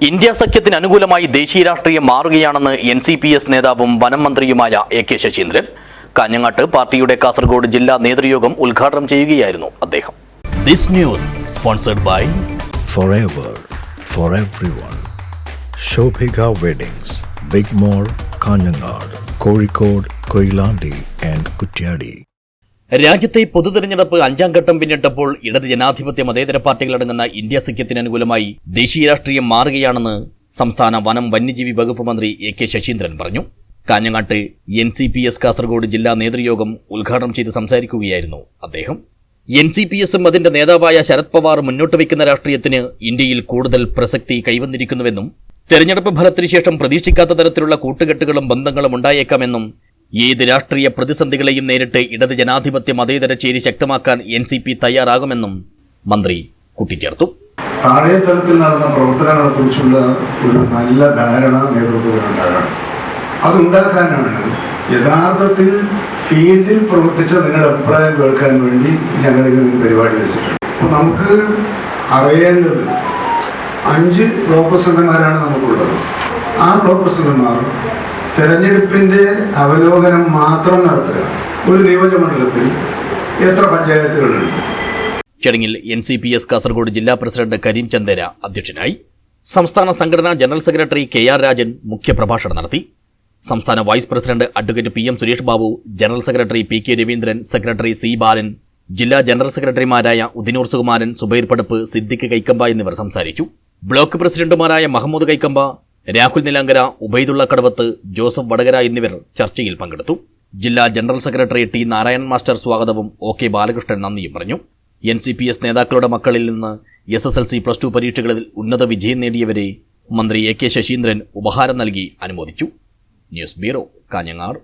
India സഖ്യത്തിന് അനുകൂലമായി ദേശീയ രാഷ്ട്രീയം മാറുകയാണെന്ന് എൻ സി പി എസ് നേതാവും വനം മന്ത്രിയുമായ എ കെ ശശീന്ദ്രൻ. കാഞ്ഞങ്ങാട്ട് പാർട്ടിയുടെ കാസർഗോഡ് ജില്ലാ നേതൃയോഗം ഉദ്ഘാടനം ചെയ്യുകയായിരുന്നു അദ്ദേഹം. This news sponsored by Kozhikode, Koilandi and Kutyadi. രാജ്യത്തെ പൊതു പൊതുതെരഞ്ഞെടുപ്പ് അഞ്ചാം ഘട്ടം പിന്നിട്ടപ്പോൾ ഇടത് ജനാധിപത്യ മതേതര പാർട്ടികളടങ്ങുന്ന ഇന്ത്യ സഖ്യത്തിന് അനുകൂലമായി ദേശീയ രാഷ്ട്രീയം മാറുകയാണെന്ന് സംസ്ഥാന വനം വന്യജീവി വകുപ്പ് മന്ത്രി എ കെ ശശീന്ദ്രൻ പറഞ്ഞു. കാഞ്ഞങ്ങാട്ട് N C P S Kasaragod ജില്ലാ നേതൃയോഗം ഉദ്ഘാടനം ചെയ്ത് സംസാരിക്കുകയായിരുന്നു അദ്ദേഹം. എൻ സി പി എസും അതിന്റെ നേതാവായ ശരത് പവാർ മുന്നോട്ട് വയ്ക്കുന്ന രാഷ്ട്രീയത്തിന് ഇന്ത്യയിൽ കൂടുതൽ പ്രസക്തി കൈവന്നിരിക്കുന്നുവെന്നും തെരഞ്ഞെടുപ്പ് ഫലത്തിനുശേഷം പ്രതീക്ഷിക്കാത്ത തരത്തിലുള്ള കൂട്ടുകെട്ടുകളും ബന്ധങ്ങളും ഉണ്ടായേക്കാമെന്നും ഏത് രാഷ്ട്രീയ പ്രതിസന്ധികളെയും നേരിട്ട് ഇടത് ജനാധിപത്യ മതേതര ചേരി ശക്തമാക്കാൻ എൻ സി പി തയ്യാറാകുമെന്നും മന്ത്രി കൂട്ടിച്ചേർത്തു. താഴെ തലത്തിൽ നടന്ന പ്രവർത്തനങ്ങളെ കുറിച്ചുള്ള ഒരു നല്ല ധാരണ നേതൃത്വത്തിനുണ്ടാകണം അതുണ്ടാക്കാനാണ് യഥാർത്ഥത്തിൽ ഫീൽഡിൽ പ്രവർത്തിച്ച നിങ്ങളുടെ അഭിപ്രായം കേൾക്കാൻ വേണ്ടി ഞങ്ങൾ ഒരു പരിപാടി വെച്ചിട്ടുണ്ട്. അപ്പോൾ നമുക്ക് അറിയേണ്ടത് അഞ്ച് ബ്ലോക്ക് പ്രസിഡന്റുമാരാണ് നമുക്കുള്ളത്. ആ ബ്ലോക്ക് പ്രസിഡന്റുമാർ തെരഞ്ഞെടുപ്പിന്റെ അവലോകനം മാത്രം നടത്തുക. ഒരു നിയോജകമണ്ഡലത്തിൽ എത്ര പഞ്ചായത്തുകളുണ്ട്? ചടങ്ങിൽ N C P S Kasaragod ജില്ലാ പ്രസിഡന്റ് കരീം ചന്ദേര അധ്യക്ഷനായി സംസ്ഥാന സംഘടനാ general secretary K R Rajan മുഖ്യപ്രഭാഷണം നടത്തി. സംസ്ഥാന vice president advocate P M Suresh Babu general secretary P K Raveendran secretary C Balan ജില്ലാ ജനറൽ സെക്രട്ടറിമാരായ ഉദിനൂർ സുകുമാരൻ സുബൈർ പടപ്പ് സിദ്ദിഖ് കൈക്കമ്പ എന്നിവർ സംസാരിച്ചു. ബ്ലോക്ക് പ്രസിഡന്റുമാരായ മഹമ്മൂദ് കൈക്കമ്പ രാഹുൽ നിലാങ്കര ഉബൈദുള്ള കടവത്ത് ജോസഫ് വടകര എന്നിവർ ചർച്ചയിൽ പങ്കെടുത്തു. ജില്ലാ general secretary T Narayan master സ്വാഗതവും ഒ കെ ബാലകൃഷ്ണൻ നന്ദിയും പറഞ്ഞു. എൻ സി പി എസ് നേതാക്കളുടെ മക്കളിൽ നിന്ന് S S L C plus two പരീക്ഷകളിൽ ഉന്നത വിജയം നേടിയവരെ മന്ത്രി എ കെ ശശീന്ദ്രൻ ഉപഹാരം നൽകി അനുമോദിച്ചു. News bureau Kanhangad.